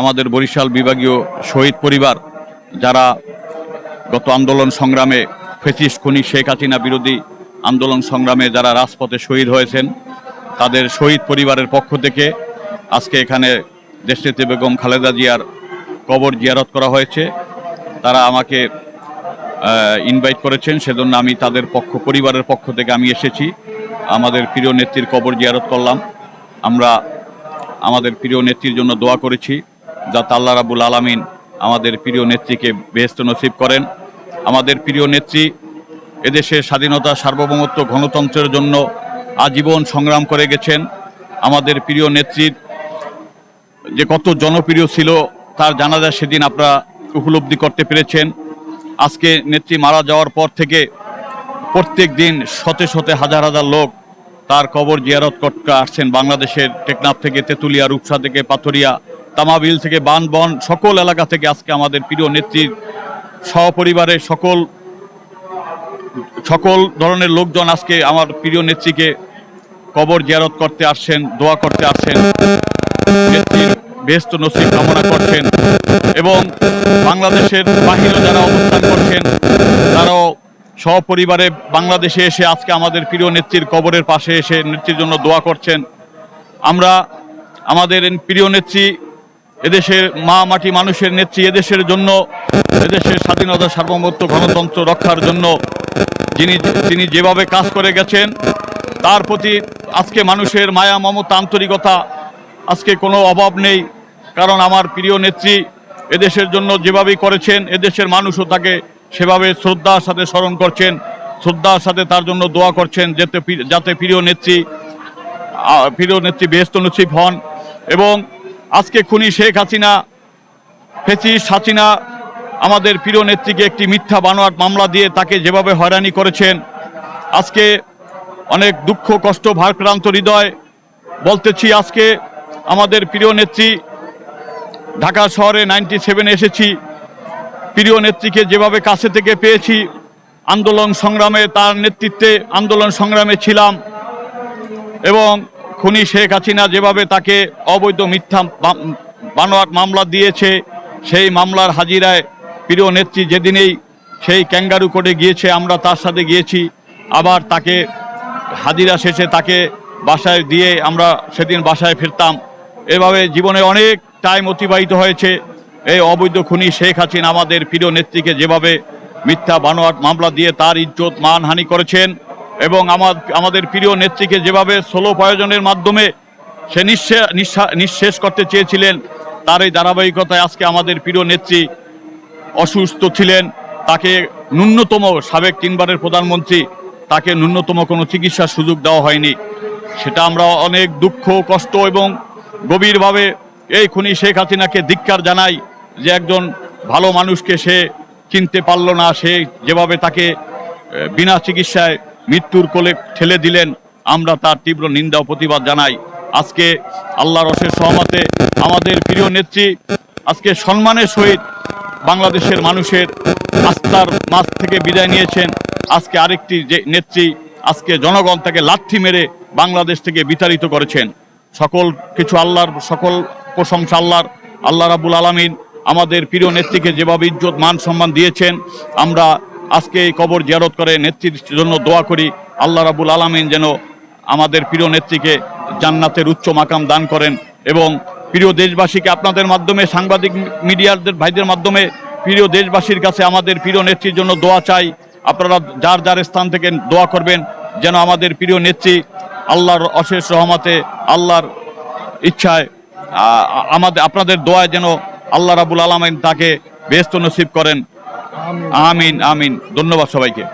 আমাদের বরিশাল বিভাগীয় শহীদ পরিবার, যারা গত আন্দোলন সংগ্রামে ফেসিস খনি শেখ হাসিনা বিরোধী আন্দোলন সংগ্রামে যারা রাজপথে শহীদ হয়েছেন, তাদের শহীদ পরিবারের পক্ষ থেকে আজকে এখানে দেশনেত্রী বেগম খালেদা জিয়ার কবর জিয়ারত করা হয়েছে। তারা আমাকে ইনভাইট করেছেন, সেজন্য আমি তাদের পক্ষ, পরিবারের পক্ষ থেকে আমি এসেছি। আমাদের প্রিয় নেত্রীর কবর জিয়ারত করলাম। আমরা আমাদের প্রিয় নেত্রীর জন্য দোয়া করেছি। যাতে আল্লাহ রাবুল আলামিন আমাদের প্রিয় নেত্রীকে বেহেস্ত নসিব করেন। আমাদের প্রিয় নেত্রী এদেশের স্বাধীনতা, সার্বভৌমত্ব, গণতন্ত্রের জন্য আজীবন সংগ্রাম করে গেছেন। আমাদের প্রিয় নেত্রীর যে কত জনপ্রিয় ছিল, তার জানাজা সেদিন আপনারা উপলব্ধি করতে পেরেছেন। আজকে নেত্রী মারা যাওয়ার পর থেকে প্রত্যেক দিন শতে শতে হাজার হাজার লোক তার কবর জিয়ারত করতে আসছেন বাংলাদেশের টেকনাফ থেকে তেঁতুলিয়া, রূপসা থেকে পাথরিয়া। তামাবিল থেকে বানবন সকল এলাকা থেকে আজকে আমাদের প্রিয় নেত্রীর সহপরিবারের সকল সকল ধরনের লোকজন আজকে আমার প্রিয় নেত্রীকে কবর জিয়ারত করতে আসছেন, দোয়া করতে আসছেন। নেত্রীর বেস্ত নসিব কামনা করছেন এবং বাংলাদেশের বাহিরে যারা অবস্থান করছেন, তারাও সপরিবারে বাংলাদেশে এসে আজকে আমাদের প্রিয় নেত্রীর কবরের পাশে এসে নেত্রীর জন্য দোয়া করছেন। আমরা আমাদের প্রিয় নেত্রী এদেশের মা মাটি মানুষের নেত্রী, এদেশের জন্য, এদেশের স্বাধীনতা, সার্বভৌমত্ব, গণতন্ত্র রক্ষার জন্য যিনি, তিনি যেভাবে কাজ করে গেছেন, তার প্রতি আজকে মানুষের মায়া, মমতা, আন্তরিকতা, আজকে কোনো অভাব নেই। কারণ আমার প্রিয় নেত্রী এদেশের জন্য যেভাবেই করেছেন, এদেশের মানুষও তাকে সেভাবে শ্রদ্ধার সাথে স্মরণ করছেন, শ্রদ্ধার সাথে তার জন্য দোয়া করছেন, যাতে যাতে প্রিয় নেত্রী প্রিয় নেত্রী বেহস্ত নসিব হন এবং আজকে খুনি শেখ হাসিনা, ফেসিস হাসিনা, আমাদের প্রিয় নেত্রীকে একটি মিথ্যা বানোয়াট মামলা দিয়ে তাকে যেভাবে হয়রানি করেছেন, আজকে অনেক দুঃখ, কষ্ট, ভারক্রান্ত হৃদয় বলতেছি আজকে আমাদের প্রিয় নেত্রী, ঢাকা শহরে নাইনটি সেভেনে এসেছি, প্রিয় নেত্রীকে যেভাবে কাছে থেকে পেয়েছি, আন্দোলন সংগ্রামে তার নেতৃত্বে আন্দোলন সংগ্রামে ছিলাম এবং খুনি শেখ হাসিনা যেভাবে তাকে অবৈধ মিথ্যা বানোয়ার মামলা দিয়েছে, সেই মামলার হাজিরায় প্রিয় নেত্রী যেদিনেই সেই ক্যাঙ্গারু কোর্টে গিয়েছে, আমরা তার সাথে গিয়েছি। আবার তাকে হাজিরা শেষে তাকে বাসায় দিয়ে আমরা সেদিন বাসায় ফিরতাম। এভাবে জীবনে অনেক টাইম অতিবাহিত হয়েছে। এই অবৈধ খুনি শেখ হাসিনা আমাদের প্রিয় নেত্রীকে যেভাবে মিথ্যা বানোয়াট মামলা দিয়ে তার ইজ্জত মানহানি করেছেন এবং আমার, আমাদের প্রিয় নেত্রীকে যেভাবে ষোলো প্রয়োজনের মাধ্যমে সে নিঃশে, নিঃশা- নিঃশেষ করতে চেয়েছিলেন, তার এই ধারাবাহিকতায় আজকে আমাদের প্রিয় নেত্রী অসুস্থ ছিলেন। তাকে ন্যূনতম সাবেক তিনবারের প্রধানমন্ত্রী, তাকে ন্যূনতম কোনো চিকিৎসার সুযোগ দেওয়া হয়নি। সেটা আমরা অনেক দুঃখ, কষ্ট এবং গভীরভাবে এই খুনি শেখ হাসিনাকে ধিক্কার জানাই যে একজন ভালো মানুষকে সে চিনতে পারল না। সে যেভাবে তাকে বিনা চিকিৎসায় মৃত্যুর কোলে ঠেলে দিলেন। আমরা তার তীব্র নিন্দা ও প্রতিবাদ জানাই। আজকে আল্লাহর অশেষ সহমতে আমাদের প্রিয় নেত্রী আজকে সম্মানের সহিত বাংলাদেশের মানুষের আস্থার মাঝ থেকে বিদায় নিয়েছেন। আজকে আরেকটি যে নেত্রী আজকে জনগণ তাকে লাথি মেরে বাংলাদেশ থেকে বিতাড়িত করেছেন। সকল কিছু আল্লাহর, সকল প্রশংসা আল্লাহর, আল্লাহ রাবুল আলামিন আমাদের প্রিয় নেত্রীকে যেভাবে ইজ্জত, মান সম্মান দিয়েছেন, আমরা আজকে এই কবর জিয়ারত করে নেত্রীর জন্য দোয়া করি। আল্লাহ রাবুল আলামিন যেন আমাদের প্রিয় নেত্রীকে জান্নাতের উচ্চ মাকাম দান করেন এবং প্রিয় দেশবাসীকে আপনাদের মাধ্যমে, সাংবাদিক মিডিয়াদের ভাইদের মাধ্যমে প্রিয় দেশবাসীর কাছে আমাদের প্রিয় নেত্রীর জন্য দোয়া চাই। আপনারা যার যার স্থান থেকে দোয়া করবেন, যেন আমাদের প্রিয় নেত্রী আল্লাহর অশেষ রহমতে, আল্লাহর ইচ্ছায় আমাদের, আপনাদের দোয়ায় যেন আল্লাহ রাবুল আলমিন তাকে বেস্ত নসিব করেন। আমিন আমিন। ধন্যবাদ সবাইকে।